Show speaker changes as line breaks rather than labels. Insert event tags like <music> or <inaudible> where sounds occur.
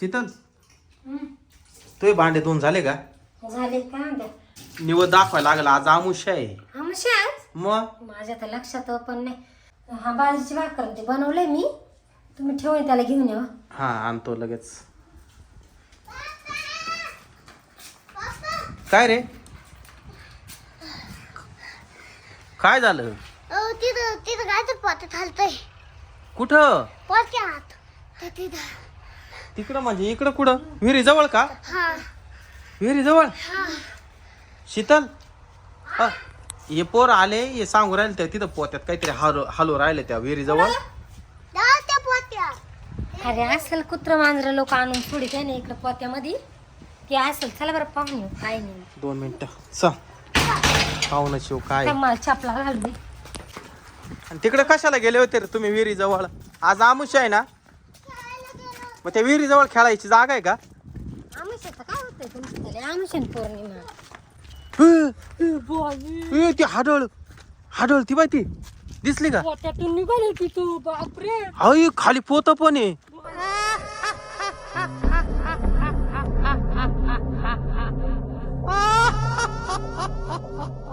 शीतल? तुझे भांडे दोन झाले का?
झाले का
निवड दाखवायला लागला आज आमुष्य आहे.
आमशा
मग?
माझ्या तर लक्षात पण नाही. हा बाजरीची भाकर ते बनवलंय मी. तुम्ही ठेवून त्याला घेऊन या.
हा आणतो लगेच. काय रे? काय झालं?
तिथं तिथं काय तर हलतंय
कुठं? तिकडं म्हणजे इकडं कुठं? विहिरी जवळ का?
हा.
विहिरी जवळ? शीतल? हा, हे पोर आले हे सांगू राहिले त्या तिथं पोत्यात काहीतरी हलो हलो राहिले त्या विहिरी जवळ.
त्या
अरे असेल कुत्र मांजर लोक आणून थोडी काय नाही इकडं पोत्यामध्ये. ते असेल चला बरं पाहून येऊ. काय नाही.
दोन मिनिटं. च पाहुणं शिव काय.
काय मला चपला घाल दे.
आणि तिकडे कशाला गेले होते रे तुम्ही विहिरी जवळ? आज आमुष आहे ना? मग त्या विहिरी जवळ खेळायची जागा आहे का?
आमिषाचं काय होतंय
ए, ती हाडळ हाडळ ती बाय ती. दिसली का?
पोत्यातून निघाली की तू बापरे.
खाली पोत पण आहे. <laughs>